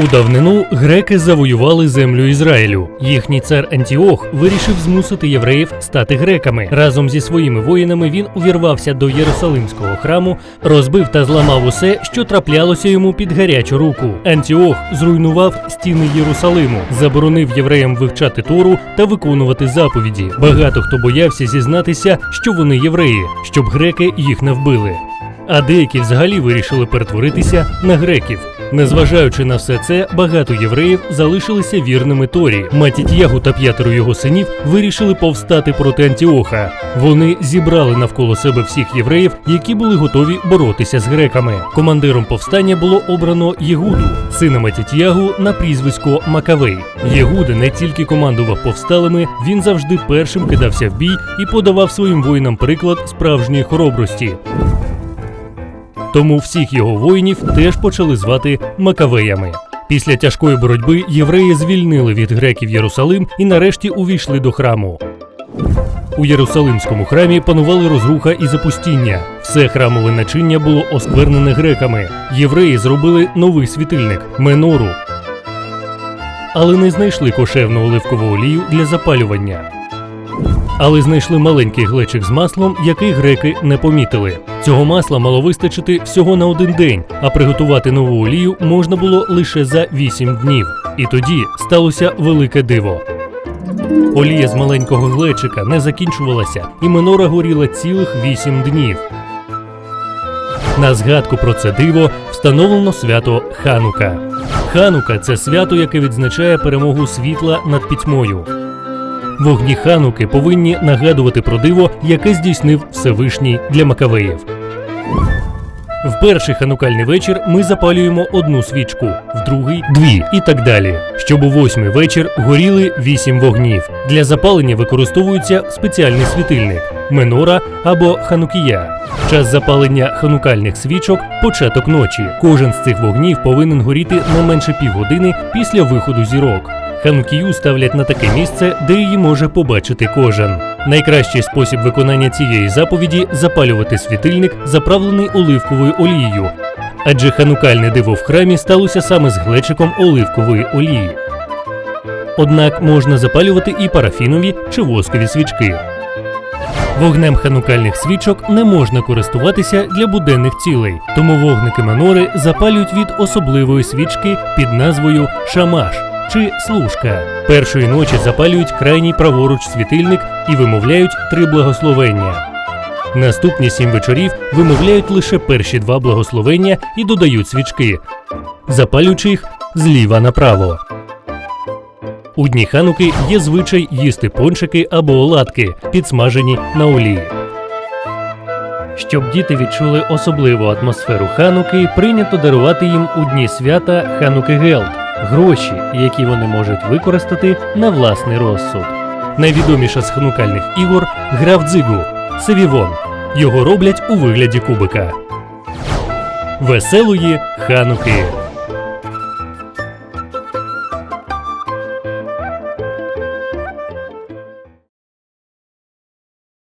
У давнину греки завоювали землю Ізраїлю. Їхній цар Антіох вирішив змусити євреїв стати греками. Разом зі своїми воїнами він увірвався до Єрусалимського храму, розбив та зламав усе, що траплялося йому під гарячу руку. Антіох зруйнував стіни Єрусалиму, заборонив євреям вивчати Тору та виконувати заповіді. Багато хто боявся зізнатися, що вони євреї, щоб греки їх не вбили. А деякі взагалі вирішили перетворитися на греків. Незважаючи на все це, багато євреїв залишилися вірними Торі. Матіт'ягу та п'ятеро його синів вирішили повстати проти Антіоха. Вони зібрали навколо себе всіх євреїв, які були готові боротися з греками. Командиром повстання було обрано Єгуду, сина Матіт'ягу на прізвисько Макавей. Єгуда не тільки командував повсталими, він завжди першим кидався в бій і подавав своїм воїнам приклад справжньої хоробрості. Тому всіх його воїнів теж почали звати Макавеями. Після тяжкої боротьби євреї звільнили від греків Єрусалим і нарешті увійшли до храму. У Єрусалимському храмі панували розруха і запустіння. Все храмове начиння було осквернене греками. Євреї зробили новий світильник менору, але не знайшли кошерну оливкову олію для запалювання. Але знайшли маленький глечик з маслом, який греки не помітили. Цього масла мало вистачити всього на один день, а приготувати нову олію можна було лише за 8 днів. І тоді сталося велике диво. Олія з маленького глечика не закінчувалася, і минора горіла цілих 8 днів. На згадку про це диво встановлено свято Ханука. Ханука це свято, яке відзначає перемогу світла над пітьмою. Вогні Хануки повинні нагадувати про диво, яке здійснив Всевишній для Макавеїв. В перший ханукальний вечір ми запалюємо одну свічку, в другий дві і так далі. Щоб у восьмий вечір горіли вісім вогнів. Для запалення використовується спеціальний світильник менора або ханукія. Час запалення ханукальних свічок початок ночі. Кожен з цих вогнів повинен горіти не менше півгодини після виходу зірок. Ханукію ставлять на таке місце, де її може побачити кожен. Найкращий спосіб виконання цієї заповіді запалювати світильник, заправлений оливковою олією. Адже ханукальне диво в храмі сталося саме з глечиком оливкової олії. Однак можна запалювати і парафінові чи воскові свічки. Вогнем ханукальних свічок не можна користуватися для буденних цілей, тому вогники менори запалюють від особливої свічки під назвою шамаш чи служка. Першої ночі запалюють крайній праворуч світильник і вимовляють три благословення. Наступні сім вечорів вимовляють лише перші два благословення і додають свічки, запалюючи їх зліва направо. У дні хануки є звичай їсти пончики або оладки, підсмажені на олії. Щоб діти відчули особливу атмосферу хануки, прийнято дарувати їм у дні свята хануки гелд гроші, які вони можуть використати на власний розсуд. Найвідоміша з ханукальних ігор гра в дзигу Севівон. Його роблять у вигляді кубика. Веселої хануки!